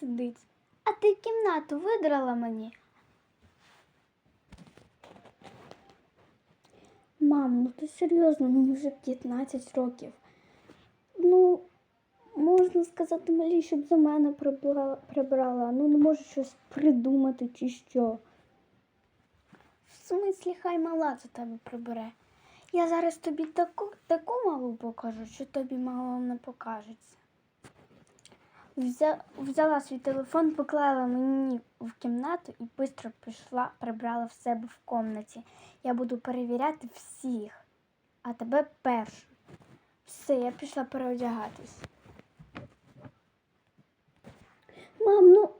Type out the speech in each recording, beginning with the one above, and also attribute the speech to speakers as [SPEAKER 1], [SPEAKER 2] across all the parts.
[SPEAKER 1] сидить. А ти кімнату видрала мені. Мам, ну ти серйозно, мені вже 15 років. Ну, можна сказати малі, щоб за мене прибрала. Ну, не можу щось придумати чи що. В смислі, хай мала за тебе прибере. Я зараз тобі таку, таку малу покажу, що тобі мало не покажеться. Взя, взяла свій телефон, поклала мені в кімнату і швидко пішла, прибрала в себе в комнаті. Я буду перевіряти всіх, а тебе першу. Все, я пішла переодягатись. Мам, ну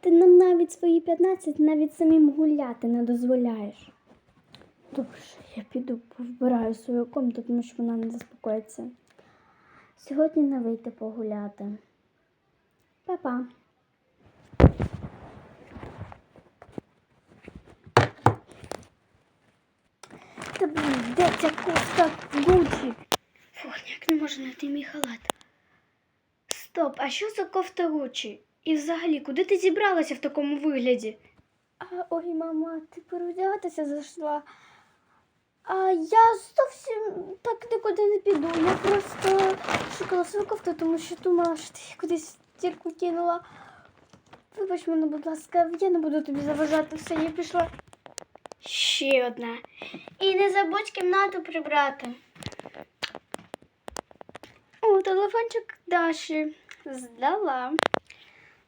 [SPEAKER 1] ти нам навіть свої 15 навіть самим гуляти не дозволяєш. Добре, я піду повбираю свою комнату, тому що вона не заспокоїться. Сьогодні не вийти погуляти. Па-па. Та блін, де ця кофта Гучі? Фух, ніяк не можу знайти мій халат. Стоп, а що за кофта Гучі? І взагалі, куди ти зібралася в такому вигляді? А, ой, мама, ти переодягатися зайшла. А я зовсім так нікуди не піду. Я просто шукала свою кофту, тому що думала, що ти кудись стірку кинула. Вибач мене, будь ласка, я не буду тобі заважати все, я пішла. Ще одна. І не забудь кімнату прибрати. О, телефончик Даші. Здала.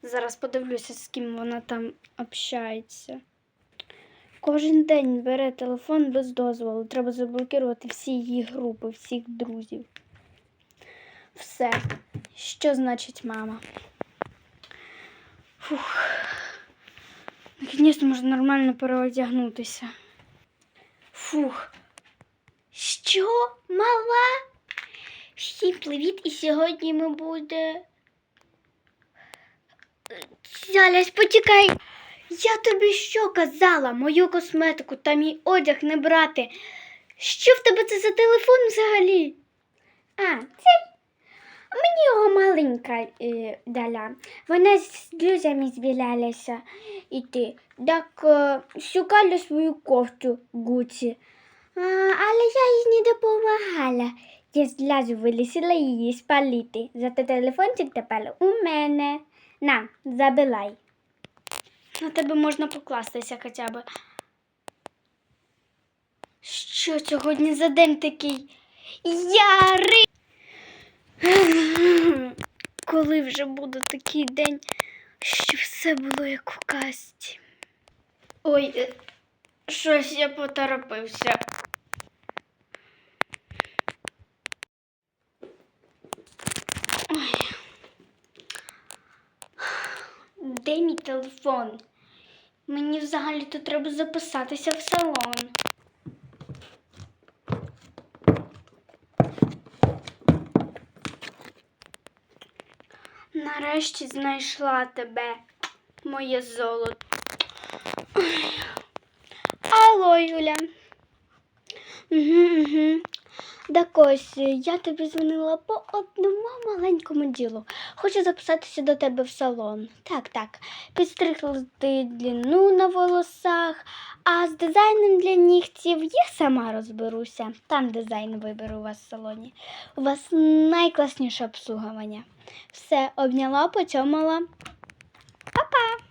[SPEAKER 1] Зараз подивлюся, з ким вона там общається. Кожен день бере телефон без дозволу. Треба заблокувати всі її групи, всіх друзів. Все. Що значить мама? Фух. Наконець можна нормально переодягнутися. Фух. Що, мала? Всім привіт, і сьогодні ми буде. Зараз почекай. Я тобі що казала? Мою косметику та мій одяг не брати. Що в тебе це за телефон взагалі? А, це мені його маленька е, дала. Вона з друзями збиралася іти. Так е, шукала свою кофту Гуці. А, але я їй не допомагала. Я зразу вирішила її спалити. Зате телефончик тепер у мене. На, забирай. На тебе можна покластися хоча б. Що сьогодні за день такий ярий? Коли вже буде такий день, що все було як у касті. Ой, е, щось я поторопився. Ой. Де мій телефон? Мені взагалі-то треба записатися в салон. Нарешті знайшла тебе, моє золото. Алло, Юля. Угу, угу. Так ось, я тобі дзвонила по одному маленькому ділу. Хочу записатися до тебе в салон. Так, так. Підстригти длину на волосах, а з дизайном для нігтів я сама розберуся. Там дизайн виберу у вас в салоні. У вас найкласніше обслуговування. Все, обняла, потьомала. Па-па.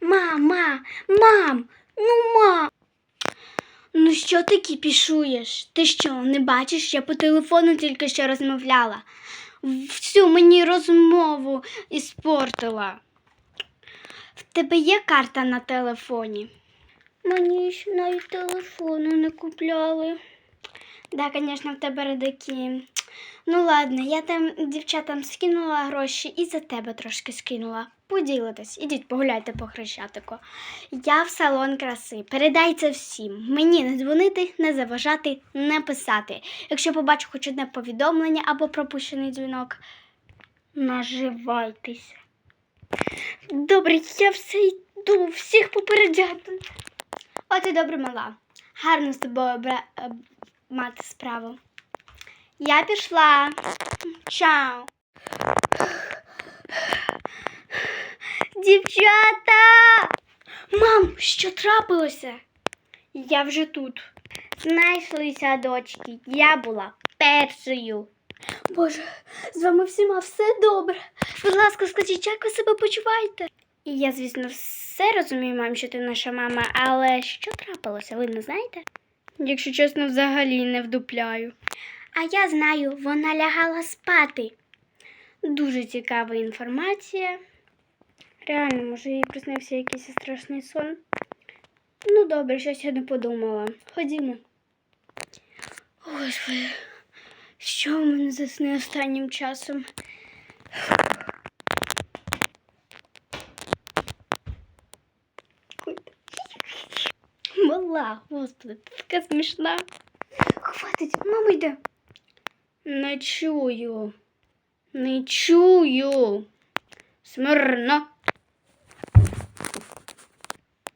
[SPEAKER 1] Мама, мам, ну мам. Ну що ти кіпішуєш? Ти що, не бачиш? Я по телефону тільки що розмовляла. Всю мені розмову іспортила. В тебе є карта на телефоні? Мені ще навіть телефону не купляли. Да, звісно, в тебе родаки. Ну ладно, я там дівчатам скинула гроші і за тебе трошки скинула. Поділитесь, ідіть погуляйте по хрещатику. Я в салон краси. Передай це всім. Мені не дзвонити, не заважати, не писати. Якщо побачу хоч одне повідомлення або пропущений дзвінок, наживайтеся. Добре, я все йду, всіх попереджати. От і добре мала. Гарно з тобою бра... мати справу. Я пішла. Чао. Дівчата! Мам, що трапилося? Я вже тут. Знайшлися дочки. Я була першою. Боже, з вами всіма все добре. Будь ласка, скажіть, як ви себе почуваєте? І я, звісно, все розумію, мам, що ти наша мама, але що трапилося, ви не знаєте? Якщо чесно, взагалі не вдупляю. А я знаю, вона лягала спати. Дуже цікава інформація. Реально, може, їй приснився якийсь страшний сон. Ну, добре, щось я не подумала. Ходімо. Господи, що в мене засне останнім часом? Господи, ти така смішна. Хватить, мама йде. Не чую. Не чую. Смирно.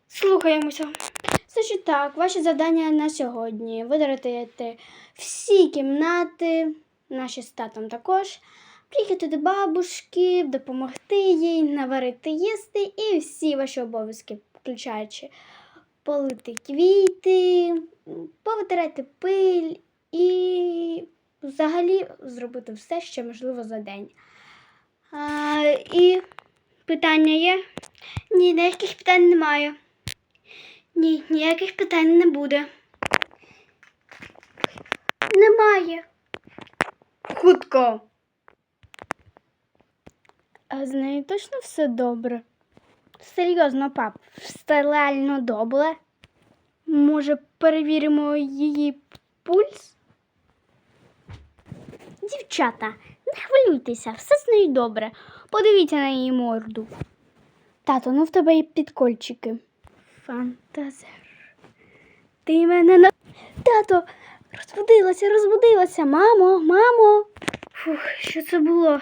[SPEAKER 1] Слухаємося. Значить так, ваше завдання на сьогодні. Ви всі кімнати, наші з татом також. Приїхати до бабушки, допомогти їй, наварити їсти і всі ваші обов'язки, включаючи полити квіти, повитирати пиль і взагалі зробити все, що можливо за день. А, і питання є? Ні, ніяких питань немає. Ні, ніяких питань не буде. Немає. Хутко. А з нею точно все добре? Серйозно, пап, все реально добре. Може, перевіримо її пульс? Дівчата, не хвилюйтеся, все з нею добре. Подивіться на її морду. Тато, ну в тебе є підкольчики. Фантазер. Ти мене на. Тато, розбудилася, розбудилася. Мамо, мамо. Фух, що це було?